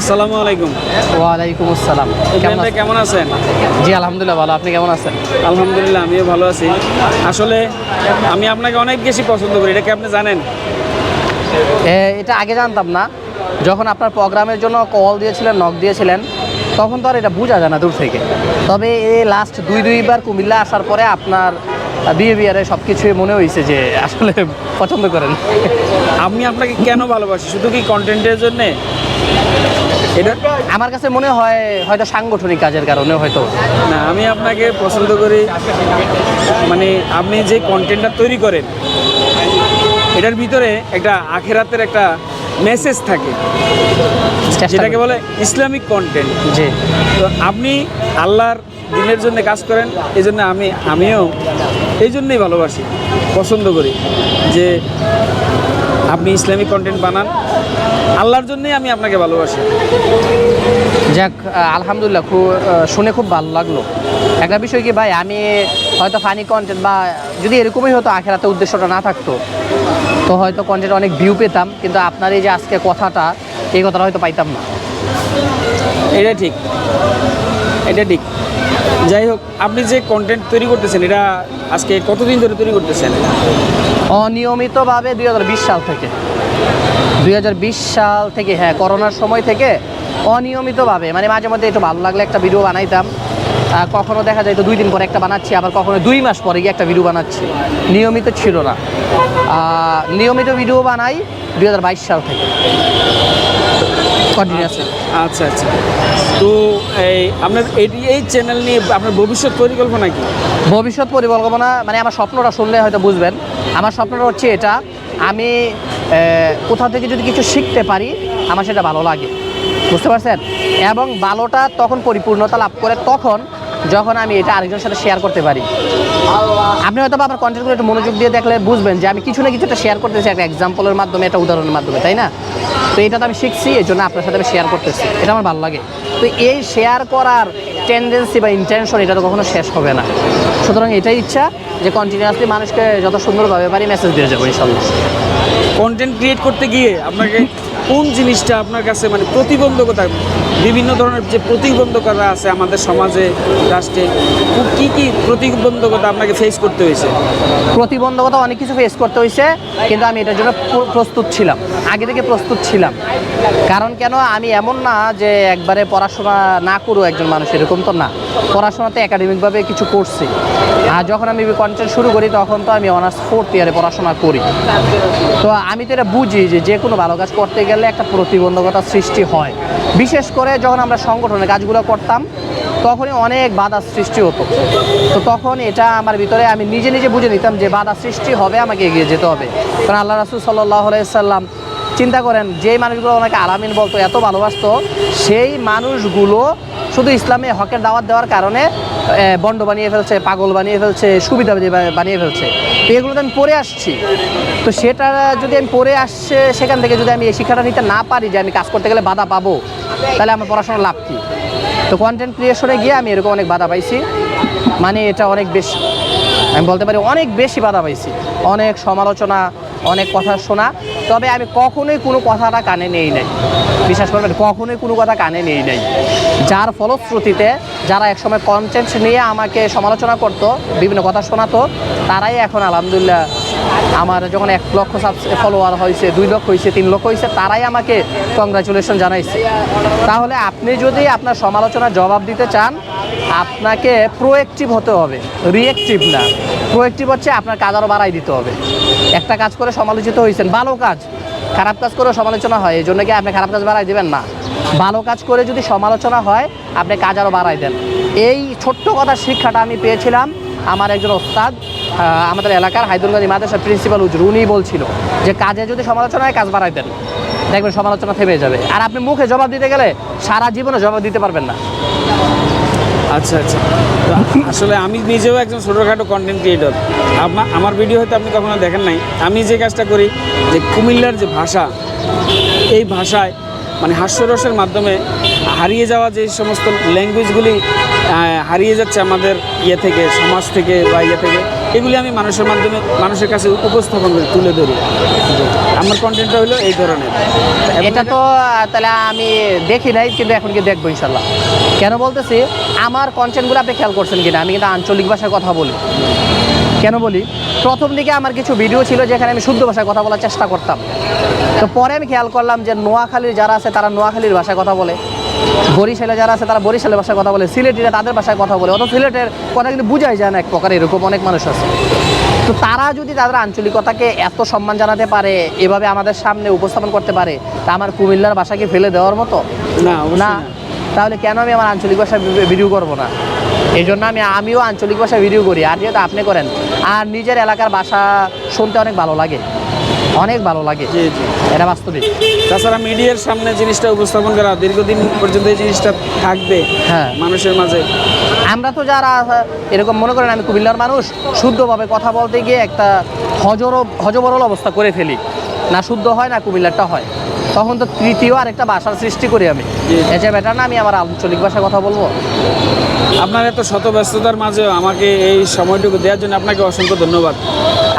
আসসালামু আলাইকুম। ওয়ালাইকুম আসসালাম। কেমন আছেন? কেমন আছেন? জি আলহামদুলিল্লাহ ভালো। আপনি কেমন আছেন? আলহামদুলিল্লাহ আমিও ভালো আছি। আসলে আমি আপনাকে অনেক বেশি পছন্দ করি এটা কি আপনি জানেন? এটা আগে জানতাম না। যখন আপনার প্রোগ্রামের জন্য কল দিয়েছিলেন নক দিয়েছিলেন তখন তো আর এটা বোঝা যায় না দূর থেকে। তবে এই লাস্ট দুই দুইবার কুমিল্লা আসার পরে আপনার বিহেভিয়ারে সব কিছুই মনে হয়েছে যে আসলে পছন্দ করেন। আমি আপনাকে কেন ভালোবাসি? শুধু কি কন্টেন্টের জন্যে? এটা? আমার কাছে মনে হয় হয়তো সাংগঠনিক কাজের কারণে হয়তো। না আমি আপনাকে পছন্দ করি মানে আপনি যে কন্টেন্টটা তৈরি করেন এটার ভিতরে একটা আখেরাতের একটা মেসেজ থাকে যেটাকে বলে ইসলামিক কন্টেন্ট জি। তো আপনি আল্লাহর দিনের জন্য কাজ করেন এই জন্য আমি আমিও এই জন্যই ভালোবাসি পছন্দ করি যে আপনি ইসলামিক কন্টেন্ট বানান। আল্লাহর জন্যই আমি আপনাকে ভালোবাসি। যাক আলহামদুলিল্লাহ খুব শুনে খুব ভালো লাগল। একটা বিষয় কি ভাই আমি হয়তো ফানি কন্টেন্ট বা যদি এরকমই হতো আখেরাতে উদ্দেশ্যটা না থাকতো তো হয়তো কন্টেন্ট অনেক ভিউ পেতাম কিন্তু আপনার এই যে আজকে কথাটা এই কথাটা হয়তো পাইতাম না। এটা ঠিক। এটা ঠিক। যাই হোক, আপনি যে কন্টেন্ট তৈরি করতেছেন, এটা আজকে কতদিন ধরে তৈরি করতেছেন? অনিয়মিতভাবে দুই হাজার বিশ সাল থেকে। দুই হাজার বিশ সাল থেকে হ্যাঁ করোনার সময় থেকে অনিয়মিতভাবে মানে মাঝে মধ্যে একটু ভালো লাগলে একটা ভিডিও বানাইতাম। কখনো দেখা যায় তো দুই দিন পরে একটা বানাচ্ছি, আবার কখনো দুই মাস পরে গিয়ে একটা ভিডিও বানাচ্ছি। নিয়মিত ছিল না। নিয়মিত ভিডিও বানাই দুই হাজার বাইশ সাল থেকে। আচ্ছা আচ্ছা। তো এই আপনার এই চ্যানেল নিয়ে আপনার ভবিষ্যৎ পরিকল্পনা কি? ভবিষ্যৎ পরিকল্পনা মানে আমার স্বপ্নটা শুনলে হয়তো বুঝবেন। আমার স্বপ্নটা হচ্ছে এটা আমি কোথা থেকে যদি কিছু শিখতে পারি আমার সেটা ভালো লাগে। বুঝতে পারছেন? এবং ভালোটা তখন পরিপূর্ণতা লাভ করে তখন যখন আমি এটা আরেকজনের সাথে শেয়ার করতে পারি। আপনি হয়তো বা আমার কন্টেন্টগুলো একটু মনোযোগ দিয়ে দেখলে বুঝবেন যে আমি কিছু না কিছু একটা শেয়ার করতেছি একটা এক্সাম্পলের মাধ্যমে, একটা উদাহরণের মাধ্যমে, তাই না? তো এটা তো আমি শিখছি, এই জন্য আপনার সাথে আমি শেয়ার করতেছি। এটা আমার ভালো লাগে। তো এই শেয়ার করার টেন্ডেন্সি বা ইন্টেনশন এটা তো কখনো শেষ হবে না। সুতরাং এটাই ইচ্ছা যে কন্টিনিউয়াসলি মানুষকে যত সুন্দরভাবে পারি মেসেজ দিয়ে যাব, ইনশাল্লাহ। কন্টেন্ট ক্রিয়েট করতে গিয়ে আপনাকে কোন জিনিসটা আপনার কাছে মানে প্রতিবন্ধকতা বিভিন্ন ধরনের যে প্রতিবন্ধকতা আছে আমাদের সমাজে, রাষ্ট্রে, কি কি প্রতিবন্ধকতা আপনাকে ফেস করতে হয়েছে? প্রতিবন্ধকতা অনেক কিছু ফেস করতে হয়েছে, কিন্তু আমি এটার জন্য প্রস্তুত ছিলাম। আগে থেকে প্রস্তুত ছিলাম। কারণ কেন? আমি এমন না যে একবারে পড়াশোনা না করো একজন মানুষ, এরকম তো না। পড়াশোনাতে একাডেমিকভাবে কিছু করছি। আর যখন আমি কন্টেন্ট শুরু করি, তখন তো আমি অনার্স ফোর্থ ইয়ারে পড়াশোনা করি। তো আমি তো এটা বুঝি যে যে কোনো ভালো কাজ করতে গেলে একটা প্রতিবন্ধকতা সৃষ্টি হয়। বিশেষ করে যখন আমরা সংগঠনের কাজগুলো করতাম, তখনই অনেক বাধা সৃষ্টি হতো। তো তখন এটা আমার ভিতরে আমি নিজে নিজে বুঝে নিতাম যে বাধা সৃষ্টি হবে, আমাকে এগিয়ে যেতে হবে। কারণ আল্লাহ রাসুল সাল্লাহ সাল্লাম চিন্তা করেন যেই মানুষগুলো ওনাকে আরামিন বলতো, এত ভালোবাসতো, সেই মানুষগুলো শুধু ইসলামে হকের দাওয়াত দেওয়ার কারণে বন্ড বানিয়ে ফেলছে, পাগল বানিয়ে ফেলছে, সুবিধা বানিয়ে ফেলছে তো এগুলো আমি পড়ে আসছি। তো সেটা যদি আমি পড়ে আসছে, সেখান থেকে যদি আমি এই শিক্ষাটা নিতে না পারি যে আমি কাজ করতে গেলে বাধা পাবো, তাহলে আমার পড়াশোনার লাভ কী? তো কন্টেন্ট ক্রিয়েশনে গিয়ে আমি এরকম অনেক বাধা পাইছি। মানে এটা অনেক বেশি, আমি বলতে পারি অনেক বেশি বাধা পাইছি। অনেক সমালোচনা, অনেক কথা শোনা তবে আমি কখনোই কোনো কথাটা কানে নেই নাই। বিশ্বাস করবেন, কখনোই কোনো কথা কানে নেই নাই। যার ফলশ্রুতিতে যারা একসময় কন্টেন্ট নিয়ে আমাকে সমালোচনা করতো, বিভিন্ন কথা শোনাতো, তারাই এখন আলহামদুলিল্লাহ আমার যখন এক লক্ষ ফলোয়ার হয়েছে, দুই লক্ষ হয়েছে, তিন লক্ষ হয়েছে, তারাই আমাকে কংগ্রাচুলেশন জানাইছে। তাহলে আপনি যদি আপনার সমালোচনার জবাব দিতে চান আপনাকে প্রোয়েক্টিভ হতে হবে। রিয়েক্টিভ না। প্রোয়েক্টিভ হচ্ছে আপনার কাজ আরও বাড়াই দিতে হবে। একটা কাজ করে সমালোচিত হয়েছেন ভালো কাজ। খারাপ কাজ করে সমালোচনা হয়, এই জন্য কি আপনি খারাপ কাজ বাড়াই দেবেন? না। ভালো কাজ করে যদি সমালোচনা হয়, আপনি কাজ আরও বাড়াই দেন। এই ছোট্ট কথার শিক্ষাটা আমি পেয়েছিলাম আমার একজন ওস্তাদ আমাদের এলাকার হায়দুরগঞ্জ মাদ্রাসার প্রিন্সিপাল উজুর উনি বলছিল যে, কাজে যদি সমালোচনা হয়, কাজ বাড়াই দেন। দেখবেন সমালোচনা থেমে যাবে। আর আপনি মুখে জবাব দিতে গেলে সারা জীবনে জবাব দিতে পারবেন না। আচ্ছা আচ্ছা। আসলে আমি নিজেও একজন ছোটোখাটো কন্টেন্ট ক্রিয়েটর আমার ভিডিও হয়তো আপনি কখনো দেখেন নাই। আমি যে কাজটা করি, যে কুমিল্লার যে ভাষা, এই ভাষায় মানে হাস্যরসের মাধ্যমে হারিয়ে যাওয়া যে সমস্ত ল্যাঙ্গুয়েজগুলি হারিয়ে যাচ্ছে আমাদের ইয়ে থেকে, সমাজ থেকে বা ইয়ে থেকে এগুলি আমি মানুষের মাধ্যমে, মানুষের কাছে উপস্থাপন করি তুলে ধরি। আমার কন্টেন্টটা হলো এই ধরনের। এটা তো তাহলে আমি দেখি নাই, কিন্তু এখন কি দেখব ইনশাল্লাহ কেন বলতেছি, আমার কন্টেন্টগুলো আপনি খেয়াল করছেন কিনা? আমি কিন্তু আঞ্চলিক ভাষায় কথা বলি। কেন বলি? প্রথম দিকে আমার কিছু ভিডিও ছিল যেখানে আমি শুদ্ধ ভাষায় কথা বলার চেষ্টা করতাম। তো পরে আমি খেয়াল করলাম যে নোয়াখালীর যারা আছে, তারা নোয়াখালীর ভাষায় কথা বলে। বরিশালে যারা আছে তারা বরিশালের ভাষায় কথা বলে সিলেটিরা তাদের ভাষায় কথা বলে। অত সিলেটের কথা কিন্তু বুঝাই যায় না এক প্রকার এরকম অনেক মানুষ আছে। তো তারা যদি তাদের আঞ্চলিকতাকে এত সম্মান জানাতে পারে এভাবে আমাদের সামনে উপস্থাপন করতে পারে তা আমার কুমিল্লার ভাষাকে ফেলে দেওয়ার মতো? না না। তাহলে কেন আমি আমার আঞ্চলিক ভাষায় ভিডিও করব না? এই জন্য আমি আমিও আঞ্চলিক ভাষায় ভিডিও করি। আর যেহেতু আপনি করেন আর নিজের এলাকার ভাষা শুনতে অনেক ভালো লাগে। অনেক ভালো লাগে। জি জি। এটা বাস্তবিক। তাছাড়া মিডিয়ার সামনে জিনিসটা উপস্থাপন করা দীর্ঘদিন পর্যন্ত এই জিনিসটা থাকবে হ্যাঁ। মানুষের মাঝে। আমরা তো যারা এরকম মনে করেন আমি কুমিল্লার মানুষ শুদ্ধভাবে কথা বলতে গিয়ে একটা হজর হজবরল অবস্থা করে ফেলি। না শুদ্ধ হয় না কুমিল্লারটা হয়। তখন তো তৃতীয় আর একটা ভাষার সৃষ্টি করি আমি। এটা বেটার না আমি আমার আঞ্চলিক ভাষায় কথা বলব? আপনার এত শত ব্যস্ততার মাঝে আমাকে এই সময়টুকু দেওয়ার জন্য আপনাকে অসংখ্য ধন্যবাদ।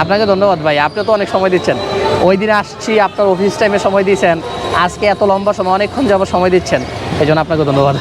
আপনাকে ধন্যবাদ ভাই আপনি তো অনেক সময় দিচ্ছেন। ওই দিন আসছি আপনার অফিস টাইমে সময় দিয়েছেন। আজকে এত লম্বা সময় অনেকক্ষণ যাব সময় দিচ্ছেন। এই জন্য আপনাকে ধন্যবাদ।